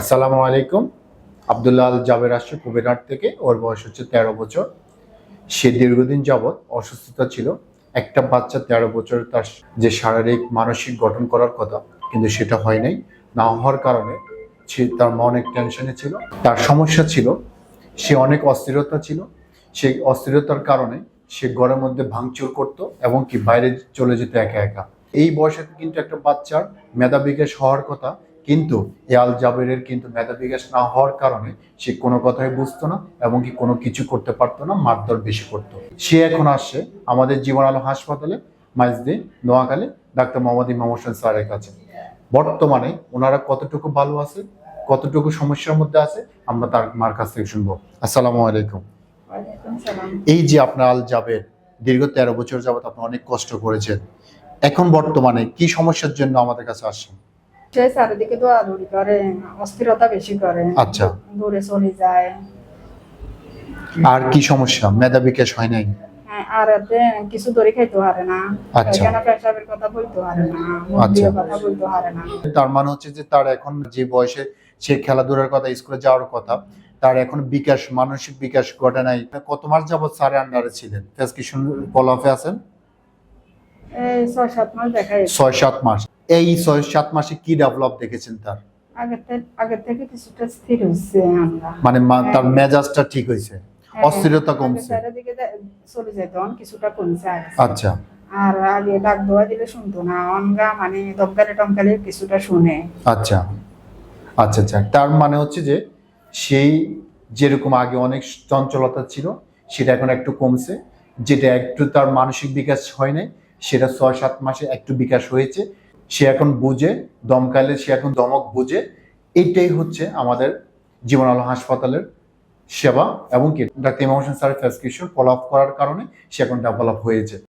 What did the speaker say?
আসসালামু আলাইকুম। আবদুল্লাহ আল জাবের আসছে কুবেরহাট থেকে। ওর বয়স হচ্ছে তেরো বছর। সে দীর্ঘদিন যাবৎ অসুস্থতা ছিল। একটা বাচ্চা তেরো বছর তার যে শারীরিক, মানসিক গঠন করার কথা, কিন্তু সেটা হয় নাই। না হওয়ার কারণে সে তার মা অনেক টেনশনে ছিল। তার সমস্যা ছিল। সে অনেক অস্থিরতা ছিল। সেই অস্থিরতার কারণে সে ঘরের মধ্যে ভাঙচুর করতো এবং কি বাইরে চলে যেত একা একা। এই বয়সে কিন্তু একটা বাচ্চার মেধা বিকাশ হওয়ার কথা কিন্তু এ আল জাবেরের কিন্তু মেধা বিকাশ না হওয়ার কারণে সে কোনো কথাই বুঝতো না এবং কি কোনো কিছু করতে পারতো না মারধর বেশি করতো। সে এখন আসছে আমাদের জীবন আলো হাসপাতালে মাইজদি নোয়াখালী ডাক্তার মোহাম্মদ ইমাম হোসেন স্যারের কাছে। বর্তমানে ওনারা কতটুকু ভালো আছে কতটুকু সমস্যার মধ্যে আছে আমরা তার মার কাছ থেকে শুনব। আসসালামু আলাইকুম। এই যে আপনার আল জাবের দীর্ঘ তেরো বছর যাবত আপনি অনেক কষ্ট করেছেন এখন বর্তমানে কি সমস্যার জন্য আমাদের কাছে আসছেন? সে চারিদিকে দৌড়াদৌড়ি করে অস্থিরতা বেশি করে আচ্ছা। দূরে চলে যায়। আর কি সমস্যা? মেধা বিকাশ হয় নাই? হ্যাঁ, আর এতে কিছু দড়ি খাইতে পারে না। আচ্ছা। এখানে পেশাবের কথা বলতে পারে না আচ্ছা। কথা বলতে পারে না। তার মানে হচ্ছে যে তার এখন যে বয়সে সে খেলাধুলার কথা স্কুলে যাওয়ার কথা তার এখন বিকাশ মানসিক বিকাশ ঘটে নাই। কত মাস যাবত স্যারের আন্ডারে ছিলেন? প্রেসক্রিপশন কলাফে আছেন? ছয় সাত মাস ছয় সাত মাস। এই ছয় সাত মাসে কি ডেভেলপ দেখেছেন তার? আগের থেকে কিছুটা স্থির হচ্ছে আমরা। মানে তার মেজাজটা ঠিক হয়েছে? হ্যাঁ, অস্থিরতা কমছে? চলে যেত কিছুটা কমছে আচ্ছা। আর আগে ডাক দোয়া দিলে শুনতো না অনগা মানে দমকালে টমকালে কিছুটা শুনে। আচ্ছা। আচ্ছা আচ্ছা। তার মানে হচ্ছে যে সেই যেরকম আগে অনেক চঞ্চলতা ছিল সেটা এখন একটু কমছে। যেটা একটু তার মানসিক বিকাশ হয় নাই সেটা ছয় সাত মাসে একটু বিকাশ হয়েছে। সে এখন বুঝে, দমকালে সে এখন দমক বুঝে এইটাই হচ্ছে আমাদের জীবন আলো হাসপাতালের সেবা এবং কি? ডাক্তার ইমাম হোসেন স্যারের প্রেসক্রিপশন ফলো আপ করার কারণে সে এখন ডেভেলপ হয়েছে।